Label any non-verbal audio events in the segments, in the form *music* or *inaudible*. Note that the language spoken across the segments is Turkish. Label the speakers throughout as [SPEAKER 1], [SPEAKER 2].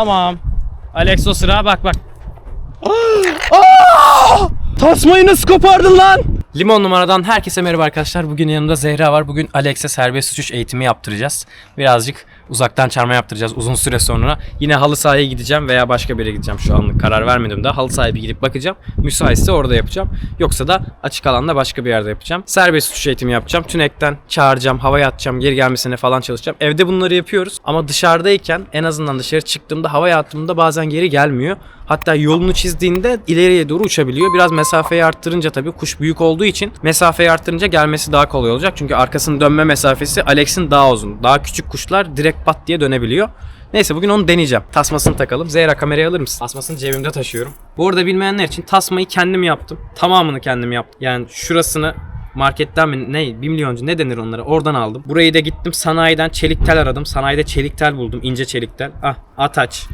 [SPEAKER 1] Tamam. Alex o sıra bak bak. Aa! Tasmayı nasıl kopardın lan? Limon numaradan herkese merhaba arkadaşlar. Bugün yanımda Zehra var. Bugün Alex'e serbest uçuş eğitimi yaptıracağız. Birazcık uzaktan çarma yaptıracağız uzun süre sonra. Yine halı sahaya gideceğim veya başka bir yere gideceğim. Şu anlık karar vermedim daha. Halı sahaya bir gidip bakacağım. Müsaitse orada yapacağım. Yoksa da açık alanda başka bir yerde yapacağım. Serbest uçuş eğitimi yapacağım. Tünekten çağıracağım, havaya atacağım, geri gelmesine falan çalışacağım. Evde bunları yapıyoruz. Ama dışarıdayken en azından dışarı çıktığımda havaya attığımda bazen geri gelmiyor. Hatta yolunu çizdiğinde ileriye doğru uçabiliyor. Biraz mesafeyi arttırınca tabii kuş büyük olduğu için mesafeyi arttırınca gelmesi daha kolay olacak. Çünkü arkasının dönme mesafesi Alex'in daha uzun. Daha küçük kuşlar direkt pat diye dönebiliyor. Neyse bugün onu deneyeceğim. Tasmasını takalım. Zehra kamerayı alır mısın? Tasmasını cebimde taşıyorum. Bu arada bilmeyenler için tasmayı kendim yaptım. Tamamını kendim yaptım. Yani şurasını marketten mi ne 1 milyoncu ne denir onlara oradan aldım. Burayı da gittim sanayiden çelik tel aradım. Sanayide çelik tel buldum. ince çelik tel. Ah ataç.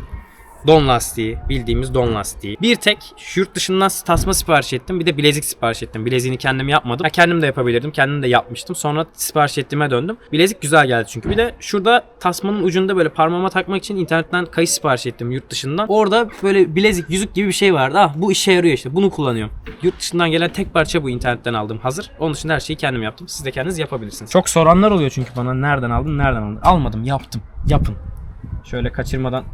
[SPEAKER 1] Don lastiği, bildiğimiz don lastiği. Bir tek yurt dışından tasma sipariş ettim. Bir de bilezik sipariş ettim. Bileziğini kendim yapmadım. Ha, kendim de yapabilirdim. Kendim de yapmıştım. Sonra sipariş ettiğime döndüm. Bilezik güzel geldi çünkü. Bir de şurada tasmanın ucunda böyle parmağıma takmak için internetten kayış sipariş ettim yurt dışından. Orada böyle bilezik, yüzük gibi bir şey vardı. Ah bu işe yarıyor işte. Bunu kullanıyorum. Yurt dışından gelen tek parça bu internetten aldım hazır. Onun dışında her şeyi kendim yaptım. Siz de kendiniz yapabilirsiniz. Çok soranlar oluyor çünkü bana nereden aldın, nereden aldın? Almadım, yaptım. Yapın. Şöyle kaçırmadan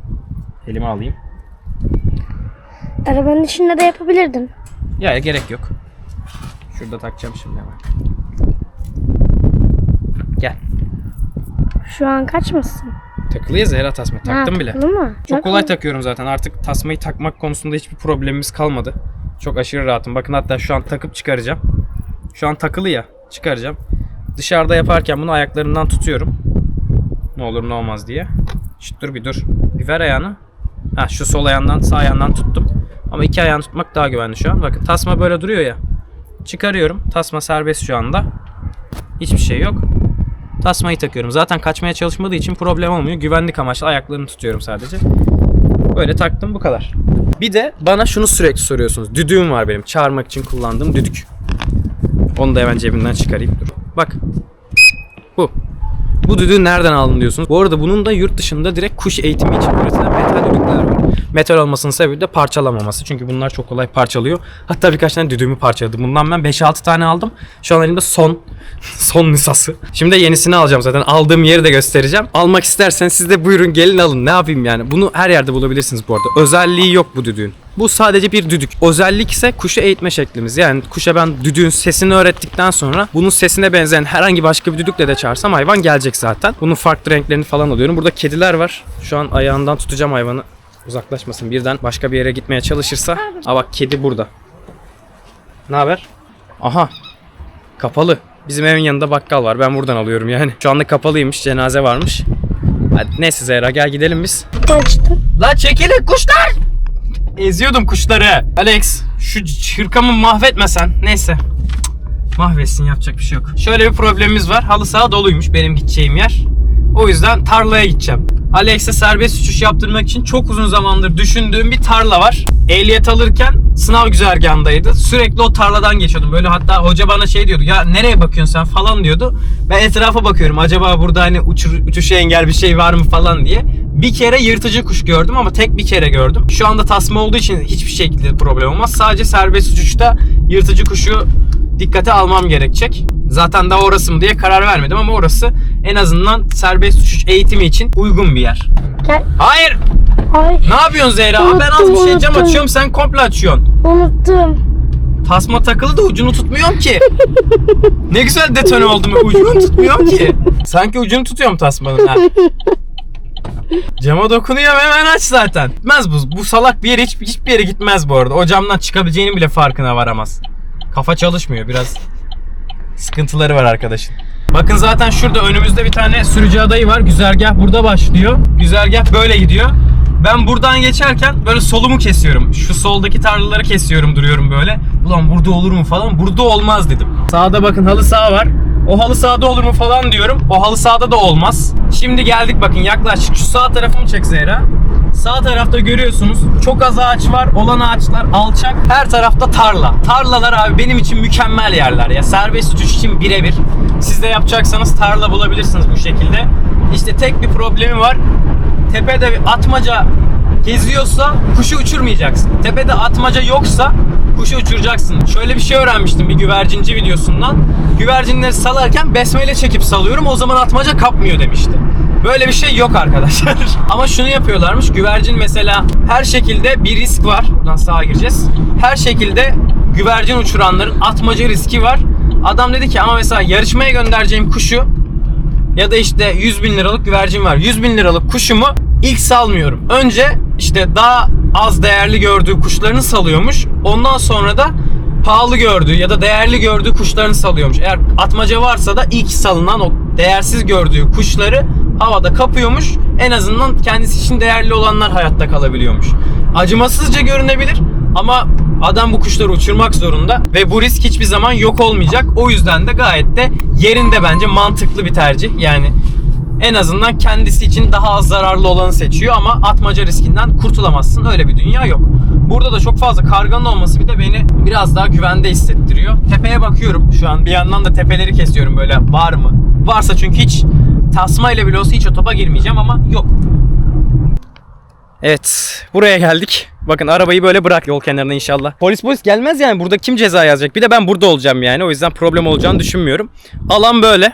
[SPEAKER 1] elime alayım.
[SPEAKER 2] Arabanın içinde de yapabilirdin.
[SPEAKER 1] Ya, ya gerek yok. Şurada takacağım şimdi hemen. Gel.
[SPEAKER 2] Şu an kaç mısın?
[SPEAKER 1] Takılı ya Zehra tasma. Taktım
[SPEAKER 2] Ha,
[SPEAKER 1] bile.
[SPEAKER 2] mı?
[SPEAKER 1] Çok
[SPEAKER 2] Bak-
[SPEAKER 1] kolay takıyorum zaten. Artık tasmayı takmak konusunda hiçbir problemimiz kalmadı. Çok aşırı rahatım. Bakın hatta şu an takıp çıkaracağım. Şu an takılı ya. Çıkaracağım. Dışarıda yaparken bunu ayaklarından tutuyorum. Ne olur ne olmaz diye. Şşt, dur bir dur. Bir ver ayağını. Ha şu sol ayağından sağ ayağından tuttum. Ama iki ayağını tutmak daha güvenli şu an. Bakın tasma böyle duruyor ya. Çıkarıyorum. Tasma serbest şu anda. Hiçbir şey yok. Tasmayı takıyorum. Zaten kaçmaya çalışmadığı için problem olmuyor. Güvenlik amaçlı ayaklarını tutuyorum sadece. Böyle taktım bu kadar. Bir de bana şunu sürekli soruyorsunuz. Düdüğüm var benim. Çağırmak için kullandığım düdük. Onu da hemen cebimden çıkarayım. Dur. Bak. Bu. Bu düdüğü nereden aldın diyorsunuz. Bu arada bunun da yurt dışında direkt kuş eğitimi için üretilen metal düdükler var. Metal olmasının sebebi de parçalamaması. Çünkü bunlar çok kolay parçalıyor. Hatta birkaç tane düdüğümü parçaladım. Bundan ben 5-6 tane aldım. Şu an elimde son *laughs* son nüshası. Şimdi yenisini alacağım zaten. Aldığım yeri de göstereceğim. Almak isterseniz siz de buyurun gelin alın. Ne yapayım yani. Bunu her yerde bulabilirsiniz bu arada. Özelliği yok bu düdüğün. Bu sadece bir düdük. Özellik ise kuşu eğitme şeklimiz. Yani kuşa ben düdüğün sesini öğrettikten sonra bunun sesine benzeyen herhangi başka bir düdükle de çağırsam hayvan gelecek zaten. Bunun farklı renklerini falan alıyorum. Burada kediler var. Şu an ayağından tutacağım hayvanı. Uzaklaşmasın birden başka bir yere gitmeye çalışırsa. Aa bak kedi burada. Ne haber? Aha. Kapalı. Bizim evin yanında bakkal var. Ben buradan alıyorum yani. Şu anda kapalıymış. Cenaze varmış. Hadi neyse Zehra gel gidelim biz.
[SPEAKER 2] Açtım.
[SPEAKER 1] La çekilin kuşlar! Eziyordum kuşları. Alex şu hırkamı mahvetmesen. Neyse. Mahvetsin yapacak bir şey yok. Şöyle bir problemimiz var. Halı saha doluymuş benim gideceğim yer. O yüzden tarlaya gideceğim. Alex'e serbest uçuş yaptırmak için çok uzun zamandır düşündüğüm bir tarla var. Ehliyet alırken sınav güzergahındaydı. Sürekli o tarladan geçiyordum. Böyle hatta hoca bana şey diyordu. Ya nereye bakıyorsun sen falan diyordu. Ben etrafa bakıyorum. Acaba burada hani uçur, uçuşa engel bir şey var mı falan diye. Bir kere yırtıcı kuş gördüm ama tek bir kere gördüm. Şu anda tasma olduğu için hiçbir şekilde problem olmaz. Sadece serbest uçuşta yırtıcı kuşu dikkate almam gerekecek. Zaten daha orası mı diye karar vermedim ama orası en azından serbest uçuş eğitimi için uygun bir yer.
[SPEAKER 2] Gel.
[SPEAKER 1] Hayır!
[SPEAKER 2] Ay
[SPEAKER 1] Ne yapıyorsun Zehra? Aa, ben az bir şey cam
[SPEAKER 2] Unuttum.
[SPEAKER 1] açıyorum sen komple açıyorsun.
[SPEAKER 2] unuttum.
[SPEAKER 1] Tasma takılı da ucunu tutmuyorum ki. ne güzel detone oldum ucunu tutmuyorum ki. *laughs* Sanki ucunu tutuyorum tasmanın ha. Cama dokunuyorum hemen aç zaten. Gitmez bu. Bu salak bir yere hiç, hiçbir yere gitmez bu arada. O camdan çıkabileceğinin bile farkına varamaz. Kafa çalışmıyor biraz. Sıkıntıları var arkadaşın. Bakın zaten şurada önümüzde bir tane sürücü adayı var. Güzergah burada başlıyor. Güzergah böyle gidiyor. Ben buradan geçerken böyle solumu kesiyorum. Şu soldaki tarlaları kesiyorum duruyorum böyle. Ulan burada olur mu falan. Burada olmaz dedim. Sağda bakın halı saha var. O halı sahada olur mu falan diyorum. O halı sahada da olmaz. Şimdi geldik bakın yaklaşık şu sağ tarafımı çek Zehra. Sağ tarafta görüyorsunuz çok az ağaç var. Olan ağaçlar alçak. Her tarafta tarla. Tarlalar abi benim için mükemmel yerler ya. Serbest uçuş için birebir. Siz de yapacaksanız tarla bulabilirsiniz bu şekilde. İşte tek bir problemi var. Tepede bir atmaca geziyorsa kuşu uçurmayacaksın. Tepede atmaca yoksa kuşu uçuracaksın. Şöyle bir şey öğrenmiştim bir güvercinci videosundan. Güvercinleri salarken besmele çekip salıyorum o zaman atmaca kapmıyor demişti. Böyle bir şey yok arkadaşlar. *laughs* Ama şunu yapıyorlarmış. Güvercin mesela her şekilde bir risk var. Buradan sağa gireceğiz. Her şekilde güvercin uçuranların atmaca riski var. Adam dedi ki ama mesela yarışmaya göndereceğim kuşu ya da işte 100 bin liralık güvercin var. 100 bin liralık kuşumu ilk salmıyorum. Önce işte daha az değerli gördüğü kuşlarını salıyormuş. Ondan sonra da pahalı gördüğü ya da değerli gördüğü kuşlarını salıyormuş. Eğer atmaca varsa da ilk salınan o değersiz gördüğü kuşları havada kapıyormuş. En azından kendisi için değerli olanlar hayatta kalabiliyormuş. Acımasızca görünebilir ama adam bu kuşları uçurmak zorunda ve bu risk hiçbir zaman yok olmayacak. O yüzden de gayet de yerinde bence mantıklı bir tercih. Yani en azından kendisi için daha az zararlı olanı seçiyor ama atmaca riskinden kurtulamazsın. Öyle bir dünya yok. Burada da çok fazla karganın olması bir de beni biraz daha güvende hissettiriyor. Tepeye bakıyorum şu an. Bir yandan da tepeleri kesiyorum böyle var mı? Varsa çünkü hiç tasma ile bile olsa hiç o topa girmeyeceğim ama yok. Evet, buraya geldik. Bakın arabayı böyle bırak yol kenarına inşallah. Polis polis gelmez yani. Burada kim ceza yazacak? Bir de ben burada olacağım yani. O yüzden problem olacağını düşünmüyorum. Alan böyle.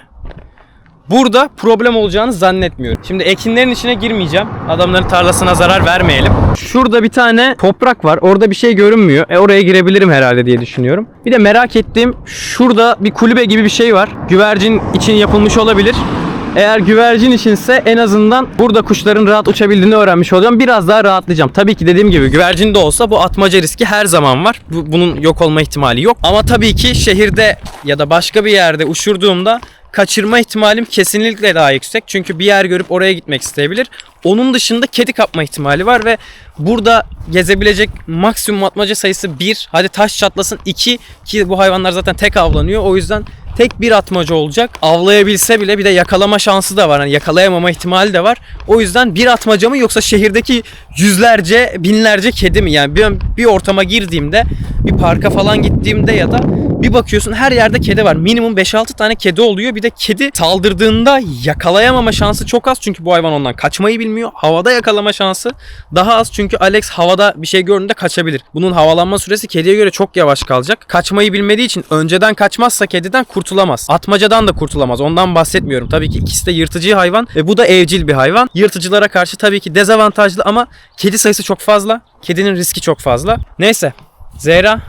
[SPEAKER 1] Burada problem olacağını zannetmiyorum. Şimdi ekinlerin içine girmeyeceğim. Adamların tarlasına zarar vermeyelim. Şurada bir tane toprak var. Orada bir şey görünmüyor. E oraya girebilirim herhalde diye düşünüyorum. Bir de merak ettiğim şurada bir kulübe gibi bir şey var. Güvercin için yapılmış olabilir. Eğer güvercin içinse en azından burada kuşların rahat uçabildiğini öğrenmiş olacağım. Biraz daha rahatlayacağım. Tabii ki dediğim gibi güvercin de olsa bu atmaca riski her zaman var. Bu- bunun yok olma ihtimali yok. Ama tabii ki şehirde ya da başka bir yerde uçurduğumda kaçırma ihtimalim kesinlikle daha yüksek. Çünkü bir yer görüp oraya gitmek isteyebilir. Onun dışında kedi kapma ihtimali var ve burada gezebilecek maksimum atmaca sayısı 1. Hadi taş çatlasın 2 ki bu hayvanlar zaten tek avlanıyor. O yüzden tek bir atmaca olacak. Avlayabilse bile bir de yakalama şansı da var. Hani yakalayamama ihtimali de var. O yüzden bir atmaca mı yoksa şehirdeki yüzlerce, binlerce kedi mi? Yani bir, bir ortama girdiğimde, bir parka falan gittiğimde ya da bir bakıyorsun her yerde kedi var. Minimum 5-6 tane kedi oluyor. Bir de kedi saldırdığında yakalayamama şansı çok az. Çünkü bu hayvan ondan kaçmayı bilmiyor. Havada yakalama şansı daha az. Çünkü Alex havada bir şey gördüğünde kaçabilir. Bunun havalanma süresi kediye göre çok yavaş kalacak. Kaçmayı bilmediği için önceden kaçmazsa kediden kurtulamaz. Atmacadan da kurtulamaz. Ondan bahsetmiyorum. Tabii ki ikisi de yırtıcı hayvan ve bu da evcil bir hayvan. Yırtıcılara karşı tabii ki dezavantajlı ama kedi sayısı çok fazla. Kedinin riski çok fazla. Neyse. Zehra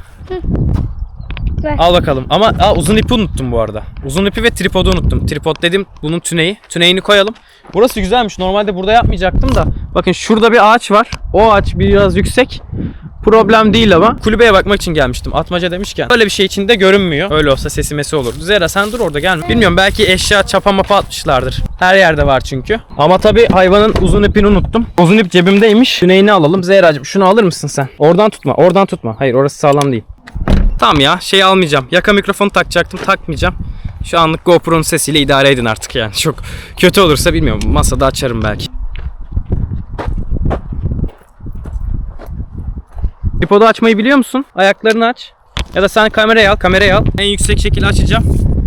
[SPEAKER 2] Ver.
[SPEAKER 1] Al bakalım. Ama aa, uzun ipi unuttum bu arada. Uzun ipi ve tripodu unuttum. Tripod dedim bunun tüneyi. Tüneyini koyalım. Burası güzelmiş. Normalde burada yapmayacaktım da. Bakın şurada bir ağaç var. O ağaç biraz yüksek. Problem değil ama. Kulübeye bakmak için gelmiştim. Atmaca demişken. Öyle bir şey içinde görünmüyor. Öyle olsa sesi mesi olur. Zehra sen dur orada gelme. Bilmiyorum belki eşya çapa mapa atmışlardır. Her yerde var çünkü. Ama tabii hayvanın uzun ipini unuttum. Uzun ip cebimdeymiş. Tüneyini alalım. Zehracığım şunu alır mısın sen? Oradan tutma. Oradan tutma. Hayır orası sağlam değil. Tamam ya şey almayacağım. Yaka mikrofonu takacaktım takmayacağım. Şu anlık GoPro'nun sesiyle idare edin artık yani. *laughs* Çok kötü olursa bilmiyorum. Masada açarım belki. Tripodu açmayı biliyor musun? Ayaklarını aç. Ya da sen kamerayı al, kamerayı al. En yüksek şekilde açacağım.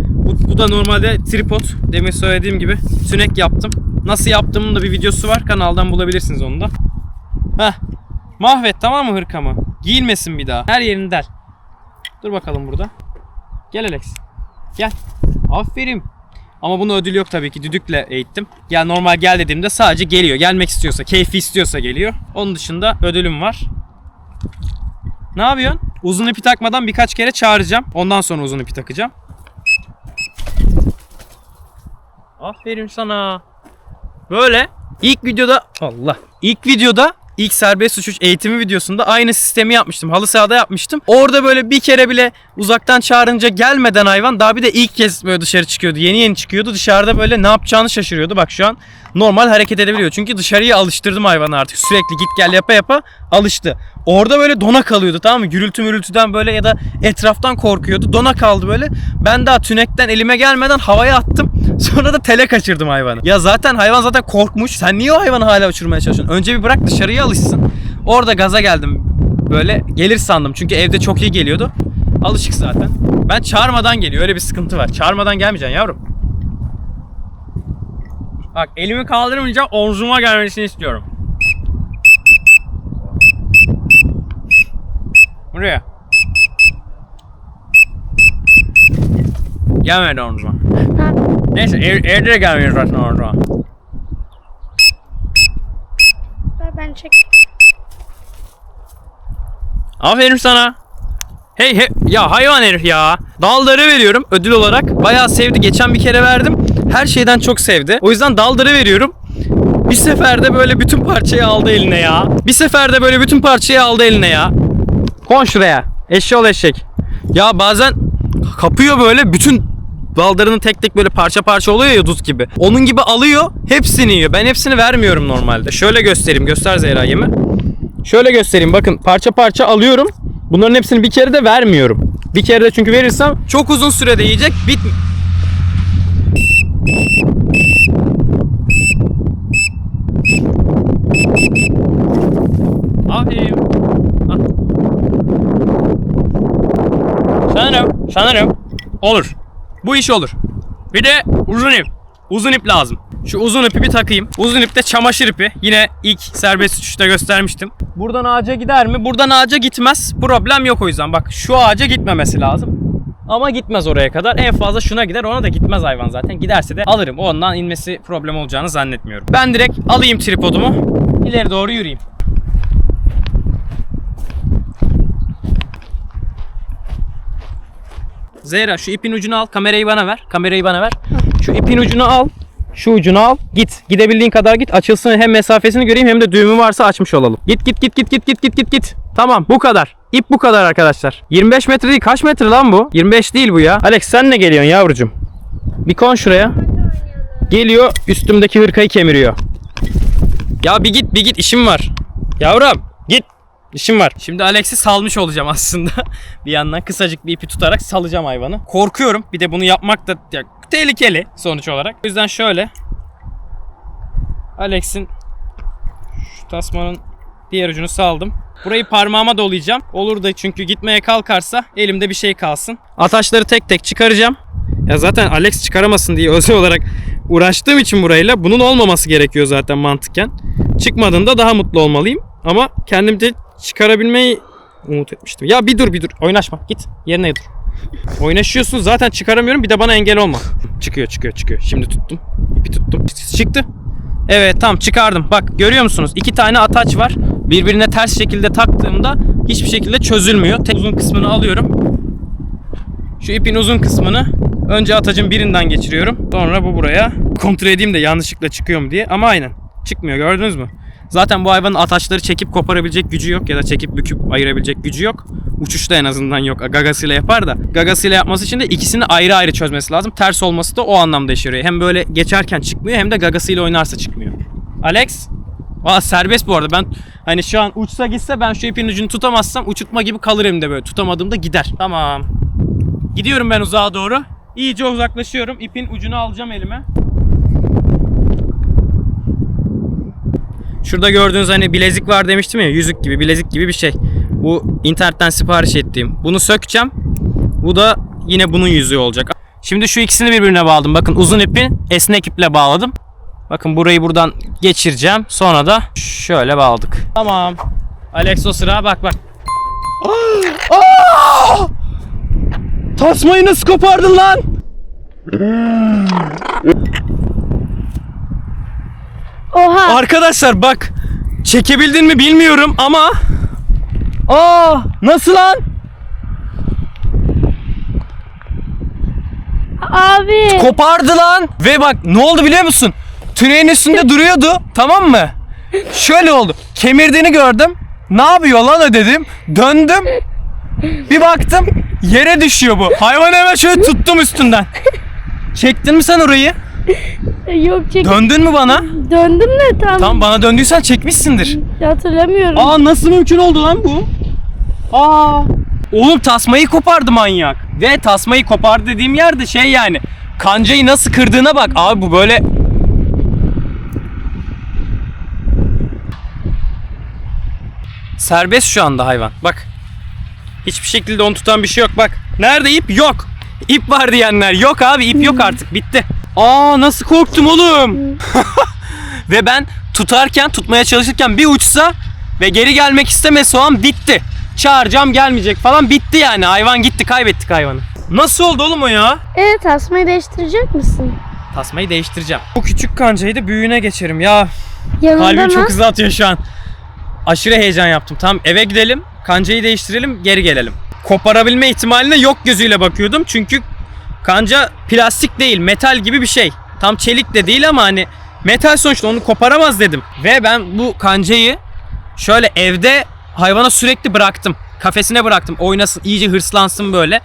[SPEAKER 1] Bu, bu da normalde tripod. Demin söylediğim gibi sünek yaptım. Nasıl yaptığımın da bir videosu var. Kanaldan bulabilirsiniz onu da. Heh. Mahvet tamam mı hırkamı? Giyilmesin bir daha. Her yerini del. Dur bakalım burada. Gel Alex. Gel. Aferin. Ama bunu ödül yok tabii ki. Düdükle eğittim. Gel normal gel dediğimde sadece geliyor. Gelmek istiyorsa, keyfi istiyorsa geliyor. Onun dışında ödülüm var. Ne yapıyorsun? Uzun ipi takmadan birkaç kere çağıracağım. Ondan sonra uzun ipi takacağım. Aferin sana. Böyle. İlk videoda Allah. İlk videoda ilk serbest uçuş eğitimi videosunda aynı sistemi yapmıştım. Halı sahada yapmıştım. Orada böyle bir kere bile uzaktan çağırınca gelmeden hayvan daha bir de ilk kez böyle dışarı çıkıyordu. Yeni yeni çıkıyordu. Dışarıda böyle ne yapacağını şaşırıyordu. Bak şu an normal hareket edebiliyor. Çünkü dışarıya alıştırdım hayvanı artık. Sürekli git gel yapa yapa alıştı. Orada böyle dona kalıyordu tamam mı? Gürültü mürültüden böyle ya da etraftan korkuyordu. Dona kaldı böyle. Ben daha tünekten elime gelmeden havaya attım. Sonra da tele kaçırdım hayvanı. Ya zaten hayvan zaten korkmuş. Sen niye o hayvanı hala uçurmaya çalışıyorsun? Önce bir bırak dışarıya alışsın. Orada gaza geldim. Böyle gelir sandım. Çünkü evde çok iyi geliyordu. Alışık zaten. Ben çağırmadan geliyor. Öyle bir sıkıntı var. Çağırmadan gelmeyeceksin yavrum. Bak elimi kaldırmayacağım. Omzuma gelmesini istiyorum. Buraya. Gelmedi
[SPEAKER 2] omzuma.
[SPEAKER 1] Neyse ev, evde de gelmiyor zaten o zaman.
[SPEAKER 2] ver ben çek.
[SPEAKER 1] Aferin sana. Hey hey ya hayvan herif ya. Dalları veriyorum ödül olarak. Bayağı sevdi. Geçen bir kere verdim. Her şeyden çok sevdi. O yüzden dalları veriyorum. Bir seferde böyle bütün parçayı aldı eline ya. Bir seferde böyle bütün parçayı aldı eline ya. Kon şuraya. Eşşoğlu eşek. Ya bazen kapıyor böyle bütün dallarını tek tek böyle parça parça oluyor ya dut gibi. Onun gibi alıyor hepsini yiyor. Ben hepsini vermiyorum normalde. Şöyle göstereyim. Göster Zehra yemi. Şöyle göstereyim bakın parça parça alıyorum. Bunların hepsini bir kere de vermiyorum. Bir kere de çünkü verirsem çok uzun sürede yiyecek. Bit Aferin. Ah. Sanırım, sanırım olur. Bu iş olur. Bir de uzun ip. Uzun ip lazım. Şu uzun ipi bir takayım. Uzun ip de çamaşır ipi. Yine ilk serbest uçuşta göstermiştim. Buradan ağaca gider mi? Buradan ağaca gitmez. Problem yok o yüzden. Bak şu ağaca gitmemesi lazım. Ama gitmez oraya kadar. En fazla şuna gider. Ona da gitmez hayvan zaten. Giderse de alırım. Ondan inmesi problem olacağını zannetmiyorum. Ben direkt alayım tripodumu. İleri doğru yürüyeyim. Zehra şu ipin ucunu al. Kamerayı bana ver. Kamerayı bana ver. Şu ipin ucunu al. Şu ucunu al. Git. Gidebildiğin kadar git. Açılsın hem mesafesini göreyim hem de düğümü varsa açmış olalım. Git git git git git git git git git. Tamam bu kadar. İp bu kadar arkadaşlar. 25 metre değil kaç metre lan bu? 25 değil bu ya. Alex sen ne geliyorsun yavrucum? Bir kon şuraya. Geliyor üstümdeki hırkayı kemiriyor. Ya bir git bir git işim var. Yavrum. İşim var. Şimdi Alex'i salmış olacağım aslında. *laughs* bir yandan kısacık bir ipi tutarak salacağım hayvanı. Korkuyorum. Bir de bunu yapmak da ya, tehlikeli sonuç olarak. O yüzden şöyle. Alex'in şu tasmanın diğer ucunu saldım. Burayı parmağıma dolayacağım. Olur da çünkü gitmeye kalkarsa elimde bir şey kalsın. Ataşları tek tek çıkaracağım. Ya zaten Alex çıkaramasın diye *laughs* özel olarak uğraştığım için burayla bunun olmaması gerekiyor zaten mantıken. Çıkmadığında daha mutlu olmalıyım. Ama kendim de çıkarabilmeyi umut etmiştim. Ya bir dur bir dur. Oynaşma. Git. Yerine dur. Oynaşıyorsun zaten çıkaramıyorum. Bir de bana engel olma. Çıkıyor çıkıyor çıkıyor. Şimdi tuttum. İpi tuttum. Çıktı. Evet tam çıkardım. Bak görüyor musunuz? İki tane ataç var. Birbirine ters şekilde taktığımda hiçbir şekilde çözülmüyor. Tek uzun kısmını alıyorum. Şu ipin uzun kısmını önce atacın birinden geçiriyorum. Sonra bu buraya. Kontrol edeyim de yanlışlıkla çıkıyor mu diye. Ama aynen. Çıkmıyor gördünüz mü? Zaten bu hayvanın ataçları çekip koparabilecek gücü yok ya da çekip büküp ayırabilecek gücü yok. Uçuşta en azından yok. Gagasıyla yapar da. Gagasıyla yapması için de ikisini ayrı ayrı çözmesi lazım. Ters olması da o anlamda işe yarıyor. Hem böyle geçerken çıkmıyor hem de gagasıyla oynarsa çıkmıyor. Alex. Aa serbest bu arada. Ben hani şu an uçsa gitse ben şu ipin ucunu tutamazsam uçurtma gibi kalır elimde böyle. Tutamadığımda gider. Tamam. Gidiyorum ben uzağa doğru. İyice uzaklaşıyorum. İpin ucunu alacağım elime. Şurada gördüğünüz hani bilezik var demiştim ya yüzük gibi bilezik gibi bir şey. Bu internetten sipariş ettiğim. Bunu sökeceğim. Bu da yine bunun yüzüğü olacak. Şimdi şu ikisini birbirine bağladım. Bakın uzun ipi esnek iple bağladım. Bakın burayı buradan geçireceğim. Sonra da şöyle bağladık. Tamam. Alex o sıra bak bak. *gasps* Tasmayı nasıl kopardın lan? *laughs*
[SPEAKER 2] Oha.
[SPEAKER 1] Arkadaşlar bak çekebildin mi bilmiyorum ama Aa nasıl lan?
[SPEAKER 2] Abi.
[SPEAKER 1] Kopardı lan. Ve bak ne oldu biliyor musun? Tünelin üstünde duruyordu tamam mı? Şöyle oldu. Kemirdiğini gördüm. Ne yapıyor lan o dedim. Döndüm. Bir baktım yere düşüyor bu. Hayvanı hemen şöyle tuttum üstünden. Çektin mi sen orayı?
[SPEAKER 2] Yok çek.
[SPEAKER 1] Döndün mü bana?
[SPEAKER 2] Döndüm de tam.
[SPEAKER 1] Tamam bana döndüysen çekmişsindir.
[SPEAKER 2] Hatırlamıyorum.
[SPEAKER 1] Aa nasıl mümkün oldu lan bu? Aa. Oğlum tasmayı kopardı manyak. Ve tasmayı kopardı dediğim yerde şey yani. Kancayı nasıl kırdığına bak. Abi bu böyle Serbest şu anda hayvan. Bak. Hiçbir şekilde onu tutan bir şey yok. Bak. Nerede ip? Yok. İp var diyenler. Yok abi ip yok artık. Bitti. Aa nasıl korktum oğlum. *laughs* Ve ben tutarken, tutmaya çalışırken bir uçsa ve geri gelmek istemese o an bitti. Çağıracağım gelmeyecek falan bitti yani. Hayvan gitti, kaybettik hayvanı. Nasıl oldu oğlum o ya?
[SPEAKER 2] Evet tasmayı değiştirecek misin?
[SPEAKER 1] Tasmayı değiştireceğim. Bu küçük kancayı da büyüğüne geçerim ya.
[SPEAKER 2] Yanında
[SPEAKER 1] Kalbim
[SPEAKER 2] mı?
[SPEAKER 1] çok hızlı atıyor şu an. Aşırı heyecan yaptım. Tamam eve gidelim. Kancayı değiştirelim geri gelelim. Koparabilme ihtimaline yok gözüyle bakıyordum. Çünkü kanca plastik değil metal gibi bir şey. Tam çelik de değil ama hani metal sonuçta onu koparamaz dedim. Ve ben bu kancayı şöyle evde hayvana sürekli bıraktım. Kafesine bıraktım. Oynasın iyice hırslansın böyle.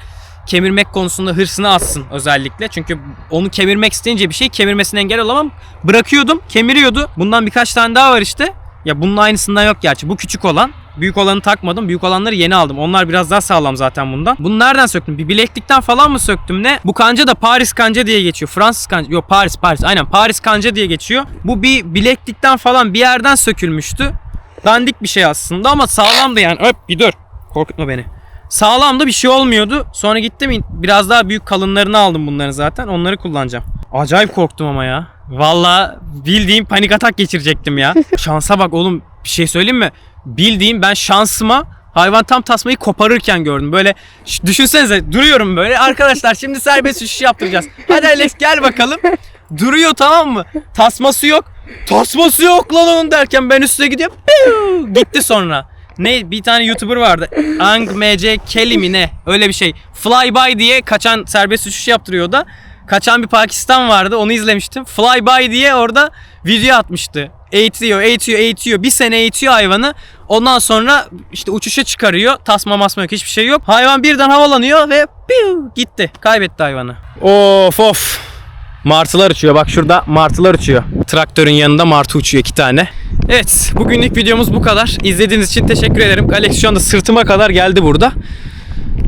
[SPEAKER 1] Kemirmek konusunda hırsını atsın özellikle. Çünkü onu kemirmek isteyince bir şey kemirmesine engel olamam. Bırakıyordum kemiriyordu. Bundan birkaç tane daha var işte. Ya bunun aynısından yok gerçi. Bu küçük olan. Büyük olanı takmadım. Büyük olanları yeni aldım. Onlar biraz daha sağlam zaten bundan. Bunu nereden söktüm? Bir bileklikten falan mı söktüm ne? Bu kanca da Paris kanca diye geçiyor. Fransız kanca. Yok Paris Paris. Aynen Paris kanca diye geçiyor. Bu bir bileklikten falan bir yerden sökülmüştü. Dandik bir şey aslında ama sağlamdı yani. Öp bir dur. Korkutma beni. Sağlamdı bir şey olmuyordu. Sonra gittim biraz daha büyük kalınlarını aldım bunların zaten. Onları kullanacağım. Acayip korktum ama ya. Valla bildiğim panik atak geçirecektim ya. *laughs* Şansa bak oğlum bir şey söyleyeyim mi? Bildiğim ben şansıma hayvan tam tasmayı koparırken gördüm. Böyle düşünsenize duruyorum böyle. Arkadaşlar şimdi serbest düşüş yaptıracağız. Hadi Alex gel bakalım. Duruyor tamam mı? Tasması yok. Tasması yok lan onun derken ben üstüne gidiyorum. Piu! Gitti sonra. Ne bir tane YouTuber vardı. Ang MC Kelly mi ne? Öyle bir şey. Flyby diye kaçan serbest düşüş yaptırıyor da. Kaçan bir Pakistan vardı. Onu izlemiştim. Flyby diye orada video atmıştı. Eğitiyor, eğitiyor, eğitiyor. Bir sene eğitiyor hayvanı. Ondan sonra işte uçuşa çıkarıyor. Tasma masma yok, hiçbir şey yok. Hayvan birden havalanıyor ve piu, gitti. Kaybetti hayvanı. Of of. Martılar uçuyor. Bak şurada martılar uçuyor. Traktörün yanında martı uçuyor iki tane. Evet bugünlük videomuz bu kadar. İzlediğiniz için teşekkür ederim. Alex şu anda sırtıma kadar geldi burada.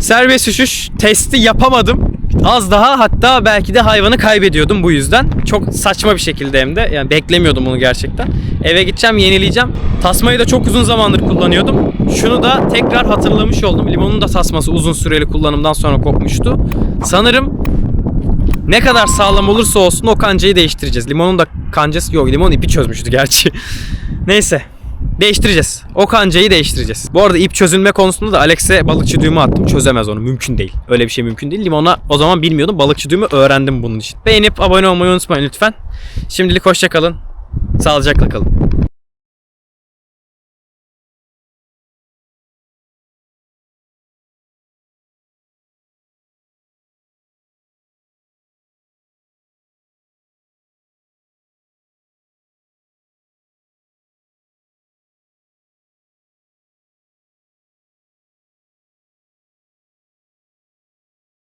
[SPEAKER 1] Serbest uçuş testi yapamadım. Az daha hatta belki de hayvanı kaybediyordum bu yüzden. Çok saçma bir şekilde hem de. Yani beklemiyordum bunu gerçekten. Eve gideceğim, yenileyeceğim. Tasmayı da çok uzun zamandır kullanıyordum. Şunu da tekrar hatırlamış oldum. Limonun da tasması uzun süreli kullanımdan sonra kopmuştu. Sanırım ne kadar sağlam olursa olsun o kancayı değiştireceğiz. Limonun da kancası yok. Limon ipi çözmüştü gerçi. *laughs* Neyse. Değiştireceğiz. O kancayı değiştireceğiz. Bu arada ip çözülme konusunda da Alex'e balıkçı düğümü attım. Çözemez onu. Mümkün değil. Öyle bir şey mümkün değil. Limona o zaman bilmiyordum. Balıkçı düğümü öğrendim bunun için. Beğenip abone olmayı unutmayın lütfen. Şimdilik hoşçakalın. Sağlıcakla kalın.